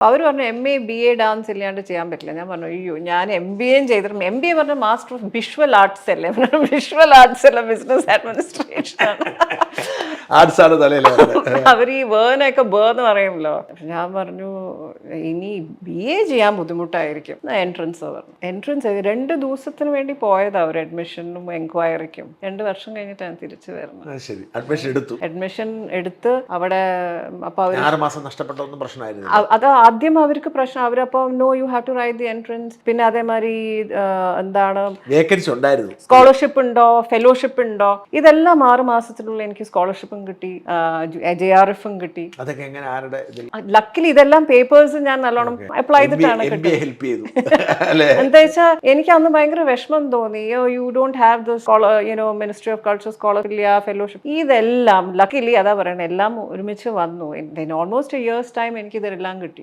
അവർ പറഞ്ഞു M A B A dance ഇല്ലാണ്ട് ചെയ്യാൻ പറ്റില്ല. ഞാൻ പറഞ്ഞു അയ്യോ ഞാൻ എം ബി എയും ചെയ്തിട്ടുണ്ട്. എം ബി എ പറഞ്ഞ മാസ്റ്റർ ഓഫ് വിഷ്വൽ ആർട്സ് അല്ലേ? വിഷ്വൽ ആർട്സ് അല്ല ബിസിനസ് അഡ്മിനിസ്ട്രേഷൻ ആണ്. ആർട്സ് ആണ് തലയിൽ അവർ ഈ വേർനൊക്കെ ബേർ എന്ന് പറയുമല്ലോ. ഞാൻ പറഞ്ഞു ഇനി ബി എ ചെയ്യാൻ ബുദ്ധിമുട്ടായിരിക്കും. എൻട്രൻസ് പറഞ്ഞു. എൻട്രൻസ് രണ്ട് ദിവസത്തിന് വേണ്ടി പോയതാ അവർ അഡ്മിഷനും എൻക്വയറിക്കും രണ്ട് വർഷം കഴിഞ്ഞിട്ടാണ് തിരിച്ചു വരുന്നത്. ശരി. അഡ്മിഷൻ എടുത്തു. അഡ്മിഷൻ എടുത്ത് അവിടെ അപ്പൊ അവർ ആറ് മാസം നഷ്ടപ്പെട്ടൊന്നും പ്രശ്നമായിരുന്നു അത് ആദ്യം അവർക്ക് പ്രശ്നം. അവരപ്പോ no you have to write the entrance പിന്നെ അതേമാതിരി എന്താണ്? വേക്കൻസി ഉണ്ടായിരുന്നു. സ്കോളർഷിപ്പ് ഉണ്ടോ? ഫെലോഷിപ്പ് ഉണ്ടോ? ഇതെല്ലാം ആറ് മാസത്തിനുള്ളിൽ എനിക്ക് സ്കോളർഷിപ്പും കിട്ടി ജെ ആർ എഫും കിട്ടി. അതൊക്കെ എങ്ങനെ ആരുടെ ലക്കിൽ ഇതെല്ലാം പേപ്പേഴ്സ് ഞാൻ നല്ലോണം അപ്ലൈ ചെയ്തിട്ടാണ് എന്താ വെച്ചാൽ എനിക്ക് അന്ന് ഭയങ്കര വിഷമം തോന്നി. You don't have the scholar you know ministry of culture scholar ഇല്ല ഫെലോഷിപ്പ് ഇതെല്ലാം ലക്കിലി അതാ പറയണത് എല്ലാം ഒരുമിച്ച് വന്നു. ഓൾമോസ്റ്റ് ഇയേഴ്സ് ടൈം എനിക്ക് ഇതെല്ലാം കിട്ടി.